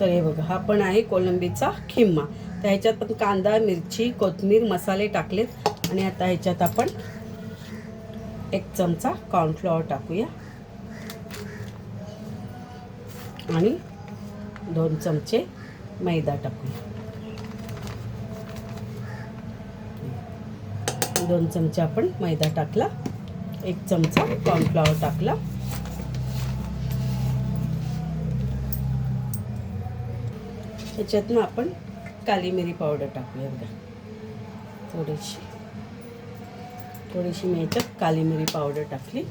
तर हे बघा हा पण आहे कोलंबीचा खिम्मा. तर ह्याच्यात पण कांदा मिरची कोथिंबीर मसाले टाकलेत. आणि आता ह्याच्यात आपण एक चमचा कॉर्नफ्लॉवर टाकूया. आणि दोन चमचे मैदा टाकूया. दोन चमचे आपण मैदा टाकला. एक चमचा कॉर्नफ्लॉवर टाकला. ह्याच्यातनं आपण काली मिरी पावडर टाकूया बघा. थोडीशी. थोडीशी मी ह्याच्यात काली मिरी पावडर टाकली.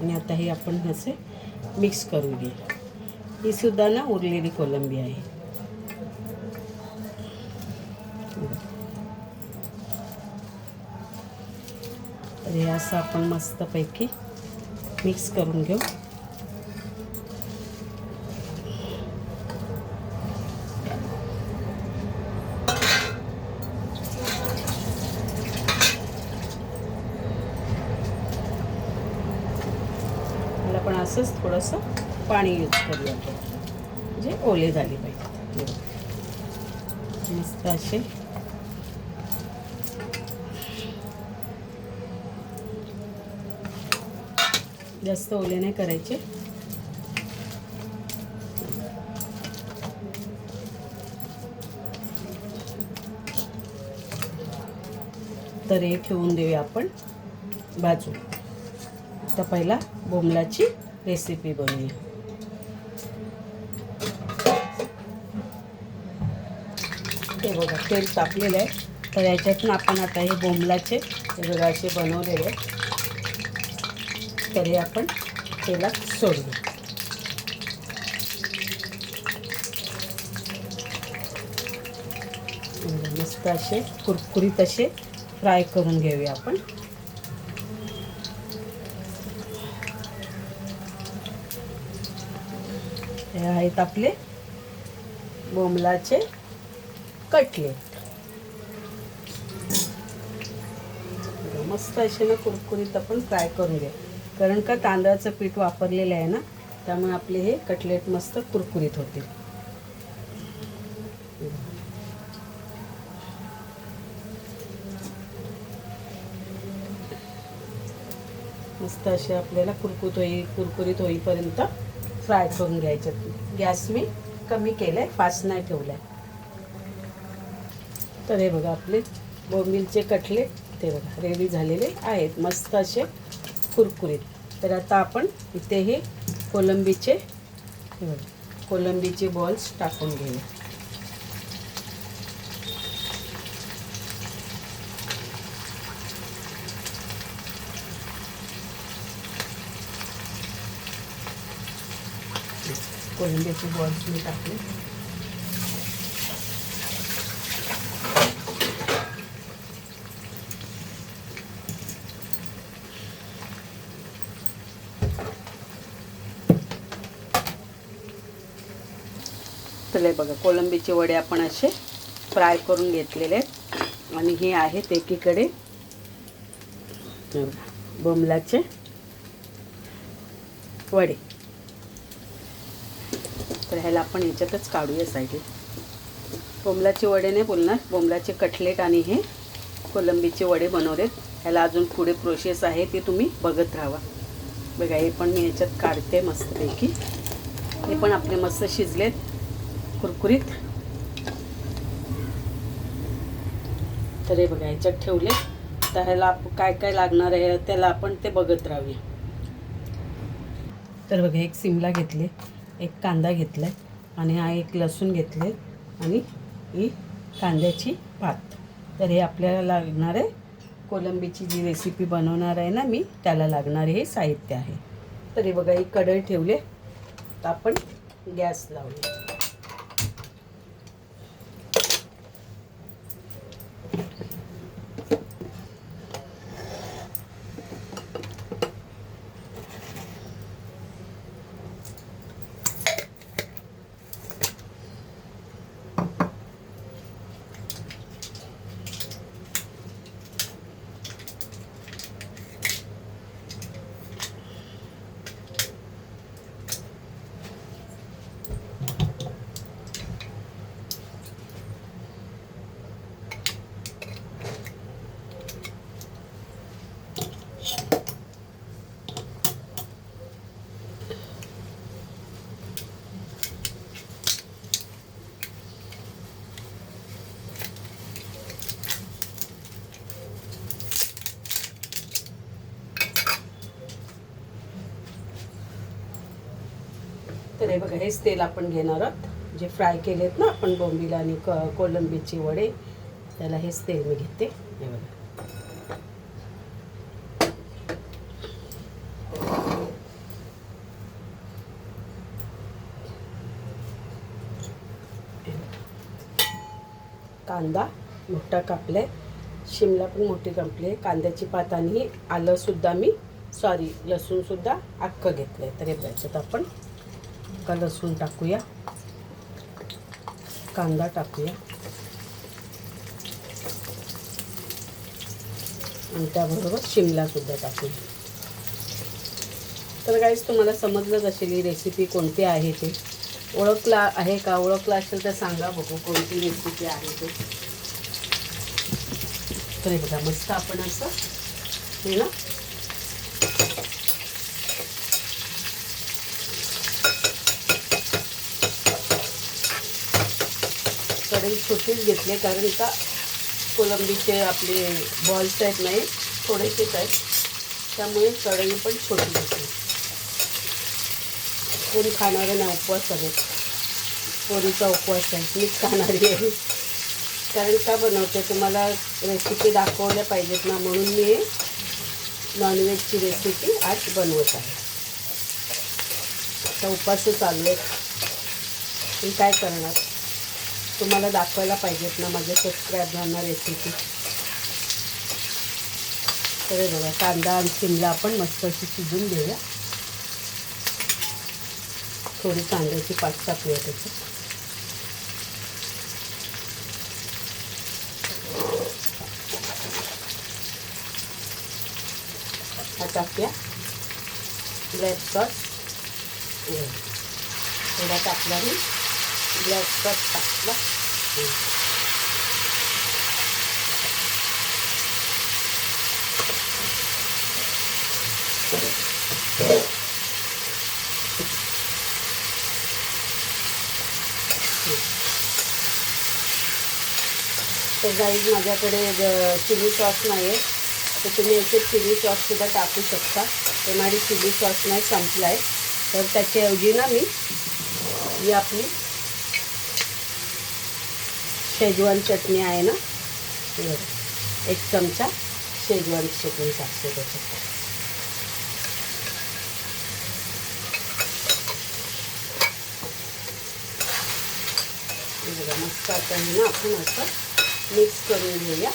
आणि आता हे आपण असे मिक्स करून घे ही सुद्धा ना उरलेली कोलंबी आहे. तर हे असं आपण मस्तपैकी मिक्स करून घेऊ. थोडंसं पाणी यूज करूया म्हणजे ओले झाले पाहिजे. मस्त असे. जास्त ओले नाही करायचे. तर हे ठेवून देऊया आपण. बाजू. आता पहिला बोंबलाची रेसिपी बनवूया हे बघा तेल तापलेलं आहे. तर याच्यातून आपण आता हे बोंबलाचे हे बघा असे बनवलेले आहेत. तरी आपण तेलात सोडू. मस्त असे कुरकुरीत असे फ्राय करून घेऊया आपण. हे आहेत आपले बोंबलाचे कटलेट. मस्त असे ना कुरकुरीत आपण फ्राय करून घ्या. कारण का तांदळाचं पीठ वापरलेलं आहे ना त्यामुळे आपले हे कटलेट मस्त कुरकुरीत होतील. मस्त असे आपल्याला कुरकुत होई कुरकुरीत होईपर्यंत फ्राय करून घ्यायचे. गॅस मी कमी केलं आहे फास्ट नाही ठेवलं आहे तर हे बघा आपले बोंबिलचे कटले ते बघा रेडी झालेले आहेत. मस्त असे कुरकुरीत. तर आता आपण इथे हे कोलंबीचे कोलंबीचे बॉल्स टाकून घेऊया. कोलंबीचे बॉल्स मी टाकले. तर हे बघा कोलंबीचे वडे आपण असे फ्राय करून घेतलेले आहेत. आणि हे आहेत एकीकडे बघा, बोंबलाचे वडे. तर ह्याला आपण याच्यातच काढूया साईडला बोंबलाचे वडे नाही बोलणार बोंबलाचे कटलेट आणि हे कोलंबीचे वडे बनवलेत. ह्याला अजून पुढे प्रोसेस आहे ते तुम्ही बघत राहा. बघा हे पण मी ह्याच्यात काढते मस्तपैकी. हे पण आपले मस्त शिजलेत कुरकुरीत. तर हे बघा ह्याच्यात ठेवले. तर ह्याला काय काय लागणार आहे त्याला आपण ते बघत राहूया. तर बघा एक सिमला घेतली. एक कांदा घेतला आहे आणि हा एक लसूण घेतले आणि ही कांद्याची भात तर हे आपल्याला लागणार आहे. कोलंबीची जी रेसिपी बनवणार आहे ना मी त्याला लागणारे हे साहित्य आहे. तर हे बघा ही कढई ठेवले तर आपण गॅस लावले तर हे बघा हेच तेल आपण घेणार आहोत. जे फ्राय केलेत ना आपण बोंबीला आणि क कोलंबीचे वडे त्याला हेच तेल मी घेते. हे बघा. कांदा मोठा कापलाय. शिमला पण मोठी कापली कांद्याची पात आणि आलंसुद्धा मी सॉरी लसूणसुद्धा अख्खं घेतलं आहे तर हे त्याच्यात आपण का लसूण टाकूया? कांदा टाकूया. आणि त्याबरोबर शिमला सुद्धा टाकूया. तर काहीच तुम्हाला समजलंच असेल ही रेसिपी कोणती आहे ते. ओळखला आहे का? ओळखला असेल तर सांगा बघू कोणती रेसिपी आहे ते. तर बघा मस्त आपण असं हे ना कढई छोटीच घेतली कारण का कोलंबीचे आपले बॉल्स आहेत नाही थोडेसेच आहेत. त्यामुळे कढई पण छोटी घेतली कोणी खाणारे ना उपवास आहेत पोरीचा उपवास आहे मीच खाणारी आहे. कारण का बनवते तुम्हाला रेसिपी दाखवल्या पाहिजेत ना म्हणून मी नॉनव्हेजची रेसिपी आज बनवत आहे. आता उपास चालू आहेत. मी काय करणार? तुम्हाला दाखवायला पाहिजेत ना माझ्या सबस्क्राईबरांना रेसिपी तर बघा कांदा आणि शिमला आपण मस्त अशी शिजून घेऊया. थोडी कांद्याची पाच टाकूया त्याच्यात हा टाकूया. ब्लॅक सॉस हो. थोडा टाकला मी ब्लॅक टाकला तर गाईज माझ्याकडे चिली सॉस नाही आहे तर तुम्ही याचे चिली सॉससुद्धा टाकू शकता. तर माझी चिली सॉस नाही संपला आहे तर त्याच्याऐवजी ना मी ही आपली शेजवान चटणी आहे ना? बरं एक चमचा शेजवान चटणी टाकते त्याच्यात. बघा मस्त आता हे ना आपण असं मिक्स करून घेऊया.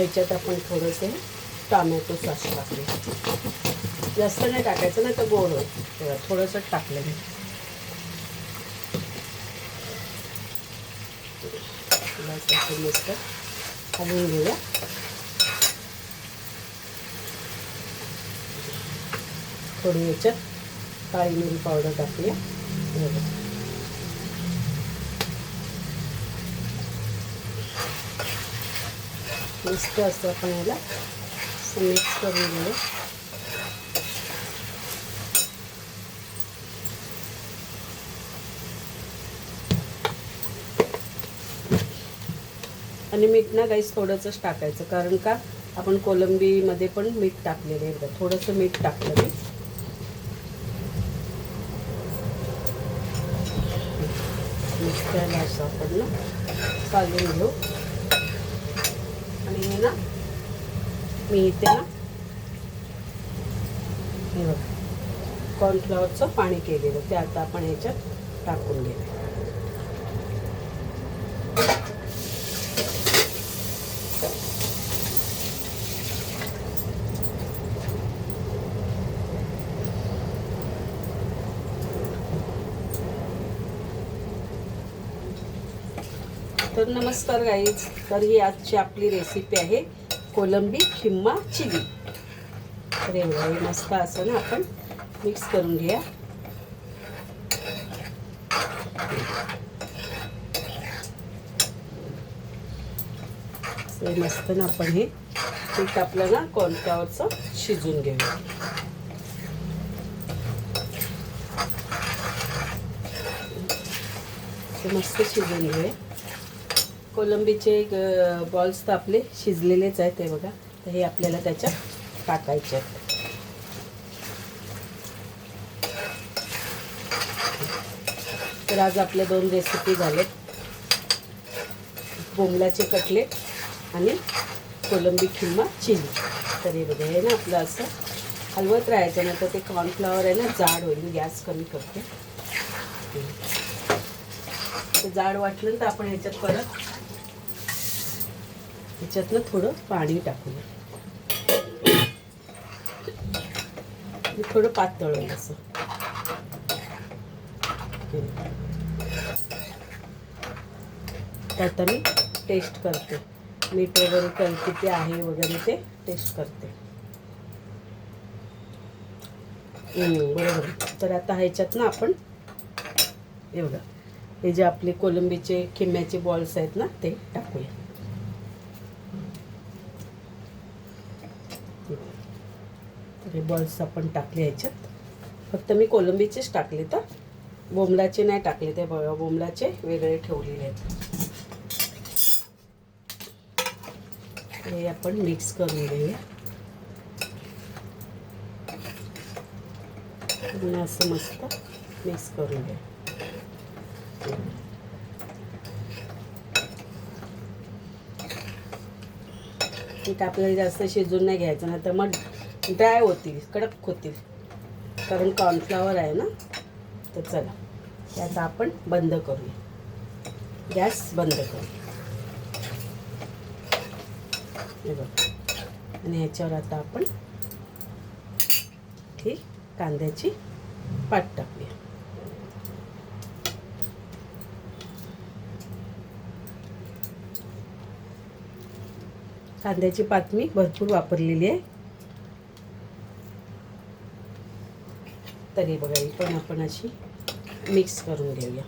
ह्याच्यात आपण थोडंसं टॉमॅटो सॉस टाकले. जास्त नाही टाकायचं नाही तर गोड होईल. तेव्हा थोडंसं टाकलं मी. मस्त हलवून घेऊया. थोडी याच्यात काळी मिरी पावडर टाकूया हे बघा. मस्त असं आपण याला. मिक्स करून घेऊ. आणि मीठ ना गाईस थोडंसंच टाकायचं. कारण का आपण कोलंबीमध्ये पण मीठ टाकलेलं आहे. एकदा थोडंसं मीठ टाकलं मी. मिक्स करायला असं आपण ना चालून घेऊ. ना मी इथे ना? हे बघा. कॉर्नफ्लॉवरचं पाणी केलेलं. ते आता आपण ह्याच्यात टाकून घेऊया तर नमस्कार गाईज तर ही आजची आपली रेसिपी आहे कोलंबी किंवा चिली. तर हे मस्त असं ना आपण मिक्स करून घ्या मस्त ना आपण हे पीठ आपलं ना कॉर्नफ्लॉवरचं शिजून घेऊया. मस्त शिजून घेऊया. कोलंबीचे बॉल्स तर आपले शिजलेलेच आहेत ते बघा. तर हे आपल्याला त्याच्यात टाकायचे आहेत. तर आज आपल्या दोन रेसिपी झालेत. बोंगलाचे कटलेट आणि कोलंबी किंवा चिली. तर हे बघा हे ना आपलं असं हलवत राहायचं ना तर ते कॉर्नफ्लॉवर आहे ना जाड होईल गॅस कमी करते. जाड वाटलं तर आपण ह्याच्यात परत ह्याच्यातनं थोडं पाणी टाकूया थोडं पातळ असं. त्यात मी टेस्ट करते. मीठ वगैरे कर किती आहे वगैरे ते टेस्ट करते. बरोबर. तर आता ह्याच्यात ना आपण एवढं. हे जे आपले कोलंबीचे किम्याचे बॉल्स आहेत ना ते टाकूया तर हे बॉल्स आपण टाकले ह्याच्यात फक्त मी कोलंबीचेच टाकले तर. बोमलाचे नाही टाकले ते बघा बोमलाचे वेगळे ठेवलेले आहेत. हे आपण मिक्स करून घेऊया. असं मस्त मिक्स करून घ्या. आपल्याला जास्त शिजून नाही घ्यायचं नाही तर मग ड्राय होतील कडक होतील. कारण कॉर्नफ्लावर आहे ना तर चला त्याचा आपण बंद करूया. गॅस बंद करू आणि ह्याच्यावर आता आपण ही कांद्याची पाट टाकूया. कांद्याची पात मी भरपूर वापरलेली आहे. तरी बघा ही पण आपण अशी मिक्स करून घेऊया.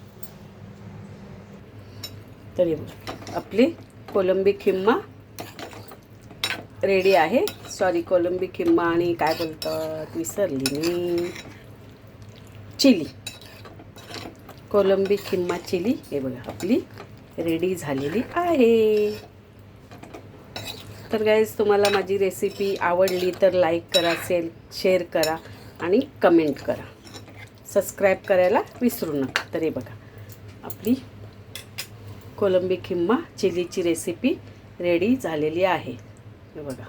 तरी बघा आपली कोलंबी खिम्मा रेडी आहे. सॉरी कोलंबी खिम्मा आणि काय बोलतात विसरली मी. चिली. कोलंबी खिम्मा चिली हे बघा आपली रेडी झालेली आहे. तर गाईज तुम्हाला माझी रेसिपी आवडली तर लाईक करा सेल शेअर करा. आणि कमेंट करा. सबस्क्राईब करायला विसरू नका. तरी बघा. आपली कोलंबी किंवा चिलीची रेसिपी रेडी झालेली आहे. हे बघा.